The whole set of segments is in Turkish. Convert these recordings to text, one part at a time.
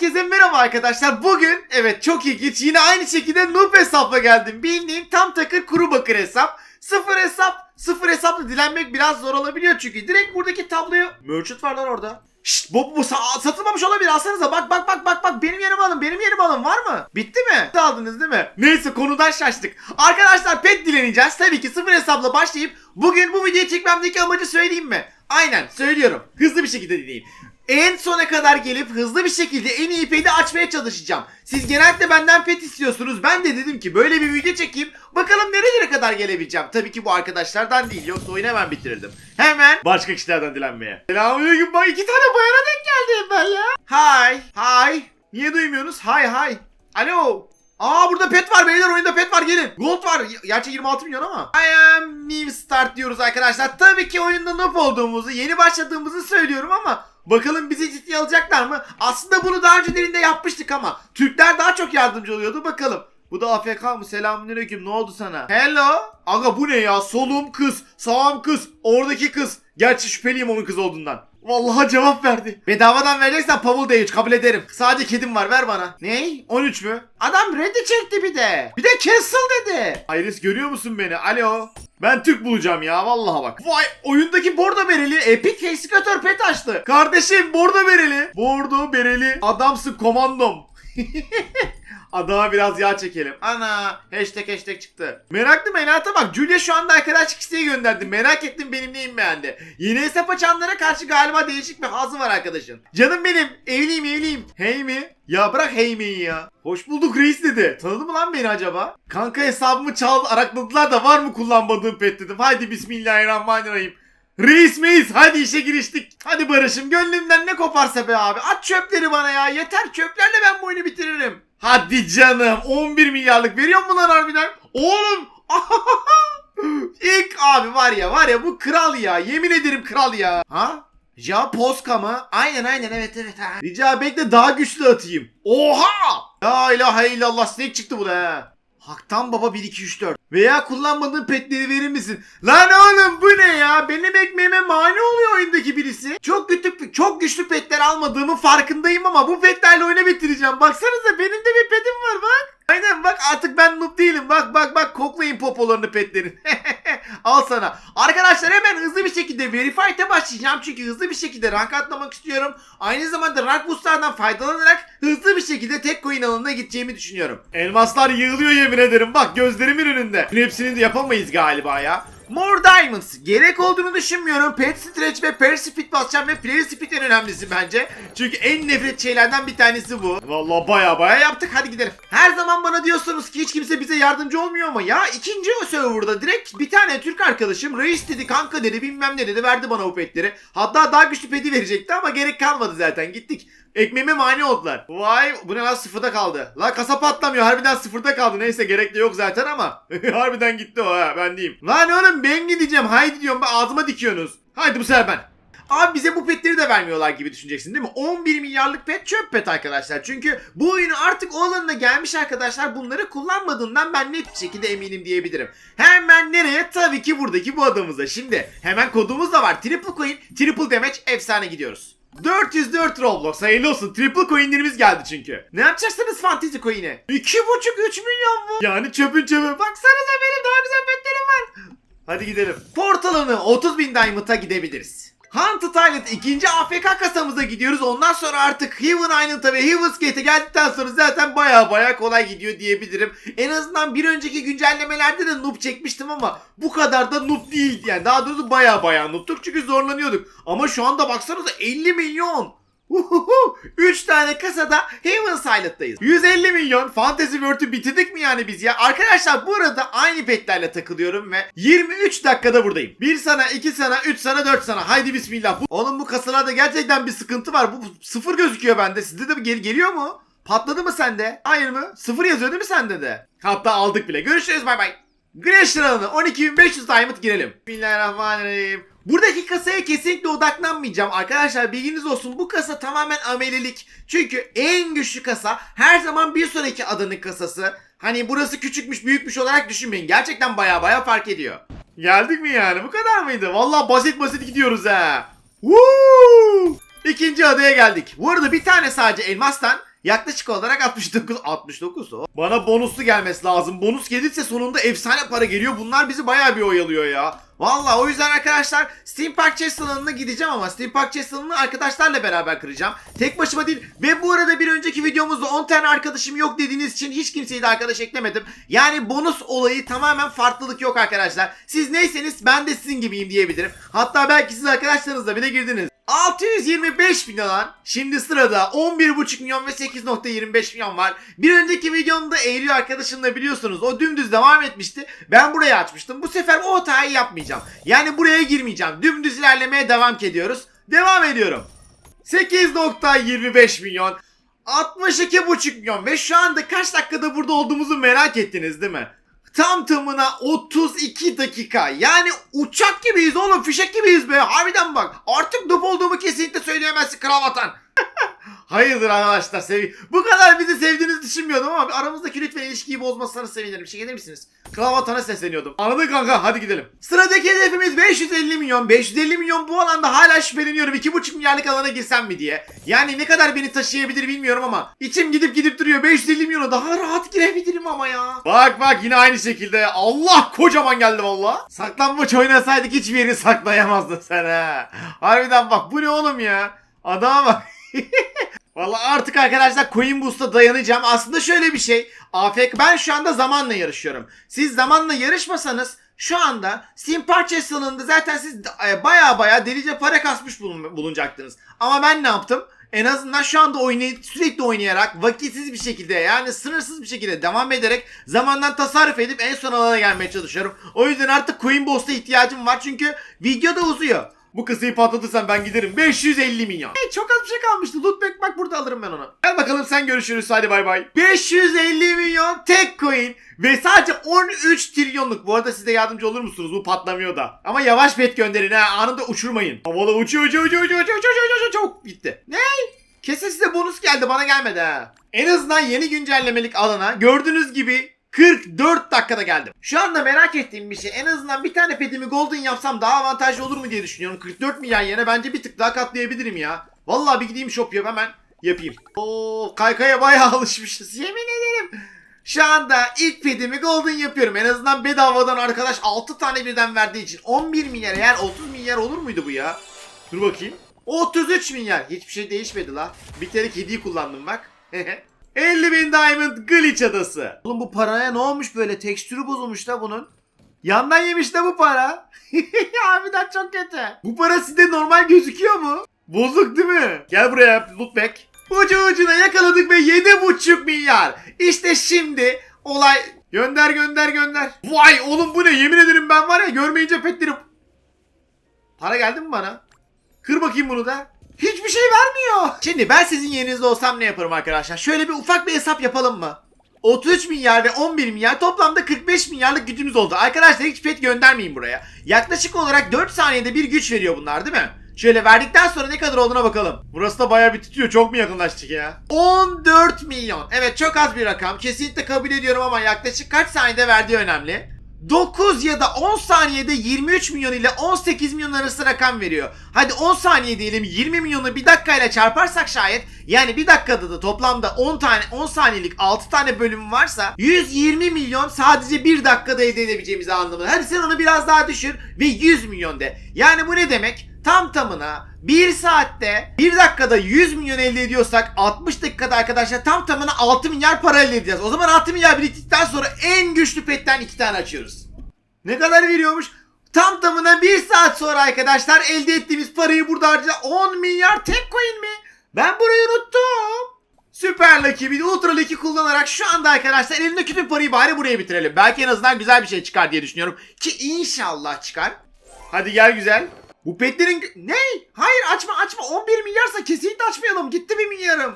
Herkese merhaba arkadaşlar. Bugün evet çok ilginç yine aynı şekilde noob hesapla geldim. Bildiğin tam takır kuru bakır hesap. Sıfır hesap. Sıfır hesapla dilenmek biraz zor olabiliyor çünkü. Direkt buradaki tabloyu... Merchant var lan orada. Şşt bu, bu sa- satılmamış olabilir alsanıza bak bak bak bak bak benim yerime alın benim yerime alın var mı? Bitti mi? Aldınız değil mi? Neyse konudan şaştık. Arkadaşlar pet dileneceğiz tabii ki sıfır hesapla başlayıp bugün bu videoyu çekmemdeki amacı söyleyeyim mi? Aynen söylüyorum hızlı bir şekilde dinleyin. En sona kadar gelip hızlı bir şekilde en iyi peti açmaya çalışacağım. Siz genellikle benden pet istiyorsunuz. Ben de dedim ki böyle bir video çekeyim. Bakalım nerelere kadar gelebileceğim. Tabii ki bu arkadaşlardan değil. Yoksa oyunu hemen bitirirdim. Hemen başka kişilerden dilenmeye. Selamünaleyküm. Bak iki tane bayana denk geldim ben ya. Hi. Hi. Niye duymuyorsunuz? Hi hi. Alo. Aa burada pet var beyler oyunda pet var gelin. Gold var. Gerçi 26 milyon ama. I am new start diyoruz arkadaşlar. Tabii ki oyunda noob olduğumuzu, yeni başladığımızı söylüyorum ama Bakalım bizi ciddiye alacaklar mı? Aslında bunu daha öncelerinde yapmıştık ama Türkler daha çok yardımcı oluyordu bakalım. Bu da AFK mı? Selamünaleyküm. Ne oldu sana? Hello. Aga bu ne ya? Solum kız, sağım kız, oradaki kız. Gerçi şüpheliyim onun kız olduğundan. Vallahi cevap verdi. Bedavadan vereceksen Pavul D3 kabul ederim. Sadece kedim var ver bana. Ney? 13 mü? Adam reddi çekti bir de. Bir de cancel dedi. Iris görüyor musun beni? Alo. Ben Türk bulacağım ya vallahi bak. Vay oyundaki bordo bereli epic fexikatör pet açtı. Kardeşim bordo bereli. Bordo bereli adamsın komandom. Adama biraz yağ çekelim. Ana hashtag hashtag çıktı. Meraklı Menat'a bak Julia şu anda arkadaşlık isteği gönderdi. Merak ettim benim neyim beğendi. Yeni hesap açanlara karşı galiba değişik bir hazı var arkadaşın. Canım benim evliyim evliyim. Hey mi? Ya bırak hey mi'yi ya. Hoş bulduk reis dedi. Tanıdı mı lan beni acaba? Kanka hesabımı çaldı arakladılar da var mı kullanmadığım pet dedim. Haydi bismillahirrahmanirrahim. Reis meyiz hadi işe giriştik. Hadi Barış'ım gönlümden ne koparsa be abi. At çöpleri bana ya yeter çöplerle ben bu oyunu bitiririm. Hadi canım 11 milyarlık veriyor mu lan harbiden? Oğlum İlk abi var ya var ya bu kral ya yemin ederim kral ya. Ha? Ja Poska mı? Aynen aynen evet evet ha. Rica bekle daha güçlü atayım. Oha! La ilahe illallah snake çıktı bu da ha. Haktan baba 1 2 3 4. Veya kullanmadığın petleri verir misin? Lan oğlum bu ne ya? Benim ekmeğime mani oluyor oyundaki birisi. Çok kötü çok güçlü petler almadığımın farkındayım ama bu petlerle oyunu bitireceğim. Baksanıza benim de bir petim var bak. Aynen bak artık ben noob değilim. Bak bak bak koklayın popolarını petlerin. Al sana. Arkadaşlar hemen hızlı bir şekilde Verified'e başlayacağım. Çünkü hızlı bir şekilde rank atlamak istiyorum. Aynı zamanda rank boostlardan faydalanarak hızlı bir şekilde tek coin alanına gideceğimi düşünüyorum. Elmaslar yığılıyor yemin ederim. Bak gözlerimin önünde. Hepsini de yapamayız galiba ya. More Diamonds. Gerek olduğunu düşünmüyorum. Pet Stretch ve Speed basacağım ve Player Speed en önemlisi bence. Çünkü en nefret şeylerden bir tanesi bu. Vallahi baya baya yaptık. Hadi gidelim. Her zaman bana diyorsunuz ki hiç kimse bize yardımcı olmuyor ama ya ikinci o serverda direkt bir tane Türk arkadaşım reis dedi kanka dedi bilmem ne dedi verdi bana o petleri. Hatta daha güçlü peti verecekti ama gerek kalmadı zaten gittik. Ekmeğime mani oldular. Vay bu ne lan sıfırda kaldı. La kasa patlamıyor harbiden sıfırda kaldı. Neyse gerek de yok zaten ama. harbiden gitti o ha ben diyeyim. Lan oğlum ben gideceğim haydi diyorum ben ağzıma dikiyorsunuz. Haydi bu sefer ben. Abi bize bu petleri de vermiyorlar gibi düşüneceksin değil mi? 11 milyarlık pet çöp pet arkadaşlar. Çünkü bu oyunu artık o alanına gelmiş arkadaşlar bunları kullanmadığından ben net bir şekilde eminim diyebilirim. Hemen nereye? Tabii ki buradaki bu adamıza. Şimdi hemen kodumuz da var. Triple coin, triple damage efsane gidiyoruz. 404 Roblox hayırlı olsun. Triple coinlerimiz geldi çünkü. Ne yapacaksınız fantasy coin'e? 2,5-3 milyon mu? Yani çöpün çöpü. Baksanıza benim daha güzel petlerim var. Hadi gidelim. Portalını 30 bin Diamond'a gidebiliriz. Haunted Island ikinci AFK kasamıza gidiyoruz. Ondan sonra artık Heaven Island'a ve Heaven's Gate'e geldikten sonra zaten baya baya kolay gidiyor diyebilirim. En azından bir önceki güncellemelerde de noob çekmiştim ama bu kadar da noob değildi yani. Daha doğrusu baya baya noob'tuk çünkü zorlanıyorduk. Ama şu anda baksanıza 50 milyon. 3 tane kasada Heaven Silent'tayız. 150 milyon Fantasy World'ü bitirdik mi yani biz ya? Arkadaşlar bu arada aynı petlerle takılıyorum ve 23 dakikada buradayım. 1 sana, 2 sana, 3 sana, 4 sana. Haydi bismillah. Oğlum bu kasalarda gerçekten bir sıkıntı var. Bu sıfır gözüküyor bende. Sizde de gel geliyor mu? Patladı mı sende? Hayır mı? Sıfır yazıyor değil mi sende de? Hatta aldık bile. Görüşürüz bay bay. Güneş alanı 12.500 diamond girelim. Bismillahirrahmanirrahim. Buradaki kasaya kesinlikle odaklanmayacağım. Arkadaşlar bilginiz olsun bu kasa tamamen amelilik. Çünkü en güçlü kasa her zaman bir sonraki adanın kasası. Hani burası küçükmüş büyükmüş olarak düşünmeyin. Gerçekten baya baya fark ediyor. Geldik mi yani? Bu kadar mıydı? Vallahi basit basit gidiyoruz ha. Woo! İkinci adaya geldik. Bu arada bir tane sadece elmastan Yaklaşık olarak 69 69 o. Bana bonuslu gelmesi lazım. Bonus gelirse sonunda efsane para geliyor. Bunlar bizi bayağı bir oyalıyor ya. Valla o yüzden arkadaşlar Steam Park Chess alanına gideceğim ama Steam Park Chess alanını arkadaşlarla beraber kıracağım. Tek başıma değil. Ve bu arada bir önceki videomuzda 10 tane arkadaşım yok dediğiniz için hiç kimseyi de arkadaş eklemedim. Yani bonus olayı tamamen farklılık yok arkadaşlar. Siz neyseniz ben de sizin gibiyim diyebilirim. Hatta belki siz arkadaşlarınızla bile girdiniz. 625 milyon lan. Şimdi sırada 11,5 milyon ve 8.25 milyon var. Bir önceki videomda Eylül arkadaşımla biliyorsunuz o dümdüz devam etmişti. Ben burayı açmıştım. Bu sefer o hatayı yapmayacağım. Yani buraya girmeyeceğim. Dümdüz ilerlemeye devam ediyoruz. Devam ediyorum. 8.25 milyon. 62,5 milyon ve şu anda kaç dakikada burada olduğumuzu merak ettiniz değil mi? Tam tamına 32 dakika. Yani uçak gibiyiz oğlum. Fişek gibiyiz be. Harbiden bak. Artık dop olduğumu kesinlikle söyleyemezsin kral vatan. Hayırdır arkadaşlar sevi Bu kadar bizi sevdiğinizi düşünmüyordum ama aramızdaki lütfen ilişkiyi bozmazsanız sevinirim. Bir şey gelir misiniz? Kral vatana sesleniyordum. Anladın kanka hadi gidelim. Sıradaki hedefimiz 550 milyon. 550 milyon bu alanda hala şüpheleniyorum. 2,5 milyarlık alana girsem mi diye. Yani ne kadar beni taşıyabilir bilmiyorum ama içim gidip gidip duruyor. 550 milyona daha rahat girebilirim ama ya. Bak bak yine aynı şekilde. Allah kocaman geldi valla. Saklanmaç oynasaydık hiçbir yerini saklayamazdın sen ha. Harbiden bak bu ne oğlum ya. Adama bak. Valla artık arkadaşlar Coin Boost'a dayanacağım. Aslında şöyle bir şey. AFK ben şu anda zamanla yarışıyorum. Siz zamanla yarışmasanız şu anda Steam parça salonunda zaten siz e, baya baya delice para kasmış bulun- bulunacaktınız. Ama ben ne yaptım? En azından şu anda oynayıp sürekli oynayarak vakitsiz bir şekilde yani sınırsız bir şekilde devam ederek zamandan tasarruf edip en son alana gelmeye çalışıyorum. O yüzden artık Coin Boost'a ihtiyacım var çünkü video da uzuyor. Bu kısayı patlatırsan ben giderim. 550 milyon. Hey, çok az bir şey kalmıştı. Lootback bak burada alırım ben onu. Gel bakalım sen görüşürüz. Hadi bay bay. 550 milyon tek coin. Ve sadece 13 trilyonluk. Bu arada siz de yardımcı olur musunuz? Bu patlamıyor da. Ama yavaş bet gönderin ha. Anında uçurmayın. Havada uçuyor uçuyor uçuyor uçuyor uçuyor uçuyor uçuyor uçuyor. Çok gitti. Ne? Kesin size bonus geldi bana gelmedi ha. En azından yeni güncellemelik alana gördüğünüz gibi 44 dakikada geldim. Şu anda merak ettiğim bir şey en azından bir tane petimi golden yapsam daha avantajlı olur mu diye düşünüyorum. 44 milyar yerine bence bir tık daha katlayabilirim ya. Vallahi bir gideyim shop yap hemen yapayım. Oo kaykaya bayağı alışmışız yemin ederim. Şu anda ilk pedimi golden yapıyorum. En azından bedavadan arkadaş 6 tane birden verdiği için 11 milyar eğer 30 milyar olur muydu bu ya? Dur bakayım. 33 milyar. Hiçbir şey değişmedi la. Bir kere kediyi kullandım bak. 50 bin diamond glitch adası. Oğlum bu paraya ne olmuş böyle? Tekstürü bozulmuş da bunun. Yandan yemiş de bu para. Harbiden çok kötü. Bu para size normal gözüküyor mu? Bozuk değil mi? Gel buraya lootback. Ucu ucuna yakaladık ve 7,5 milyar. İşte şimdi olay... Gönder gönder gönder. Vay oğlum bu ne? Yemin ederim ben var ya görmeyince petlerim. Para geldi mi bana? Kır bakayım bunu da. Hiçbir şey vermiyor. Şimdi ben sizin yerinizde olsam ne yaparım arkadaşlar? Şöyle bir ufak bir hesap yapalım mı? 33 milyar ve 11 milyar toplamda 45 milyarlık gücümüz oldu. Arkadaşlar hiç pet göndermeyin buraya. Yaklaşık olarak 4 saniyede bir güç veriyor bunlar değil mi? Şöyle verdikten sonra ne kadar olduğuna bakalım. Burası da bayağı bir titriyor. Çok mu yakınlaştık ya? 14 milyon. Evet çok az bir rakam. Kesinlikle kabul ediyorum ama yaklaşık kaç saniyede verdiği önemli. 9 ya da 10 saniyede 23 milyon ile 18 milyon arası rakam veriyor. Hadi 10 saniye diyelim 20 milyonu bir dakikayla çarparsak şayet yani bir dakikada da toplamda 10 tane 10 saniyelik 6 tane bölüm varsa 120 milyon sadece bir dakikada elde edebileceğimiz anlamında. Hadi sen onu biraz daha düşür ve 100 milyon de. Yani bu ne demek? Tam tamına 1 saatte 1 dakikada 100 milyon elde ediyorsak 60 dakikada arkadaşlar tam tamına 6 milyar para elde edeceğiz. O zaman 6 milyar biriktikten sonra en güçlü petten 2 tane açıyoruz. Ne kadar veriyormuş? Tam tamına 1 saat sonra arkadaşlar elde ettiğimiz parayı burada harcayacağız. 10 milyar tek coin mi? Ben burayı unuttum. Süper Lucky bir Ultra Lucky kullanarak şu anda arkadaşlar elimdeki tüm parayı bari buraya bitirelim. Belki en azından güzel bir şey çıkar diye düşünüyorum. Ki inşallah çıkar. Hadi gel güzel. Bu petlerin... Ne? Hayır açma açma. 11 milyarsa kesinlikle açmayalım. Gitti bir milyarım.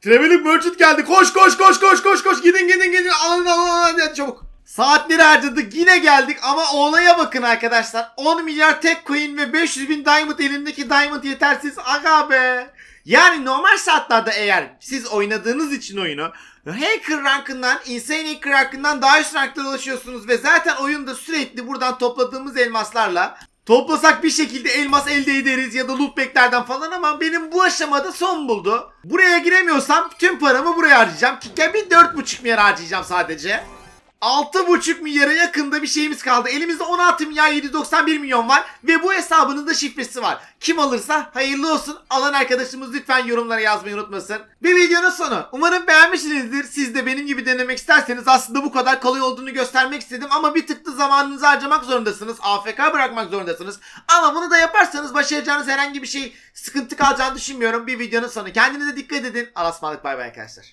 Traveling Merchant geldi. Koş koş koş koş koş koş. Gidin gidin gidin. Alın alın alın. Hadi çabuk. Saatleri harcadık yine geldik ama olaya bakın arkadaşlar. 10 milyar tek coin ve 500 bin diamond elindeki diamond yetersiz. Aga be. Yani normal şartlarda eğer siz oynadığınız için oyunu Hacker rankından, Insane Hacker rankından daha üst ranklara ulaşıyorsunuz ve zaten oyunda sürekli buradan topladığımız elmaslarla Toplasak bir şekilde elmas elde ederiz ya da lootbacklerden falan ama benim bu aşamada son buldu. Buraya giremiyorsam tüm paramı buraya harcayacağım. Ki bir 4,5 milyar harcayacağım sadece. 6,5 milyara yakında bir şeyimiz kaldı. Elimizde 16 milyar 791 milyon var ve bu hesabının da şifresi var. Kim alırsa hayırlı olsun. Alan arkadaşımız lütfen yorumlara yazmayı unutmasın. Bir videonun sonu. Umarım beğenmişsinizdir. Siz de benim gibi denemek isterseniz aslında bu kadar kolay olduğunu göstermek istedim ama bir tık da zamanınızı harcamak zorundasınız. AFK bırakmak zorundasınız. Ama bunu da yaparsanız başaracağınız herhangi bir şey sıkıntı kalacağını düşünmüyorum. Bir videonun sonu. Kendinize dikkat edin. Alasmalık bay bay arkadaşlar.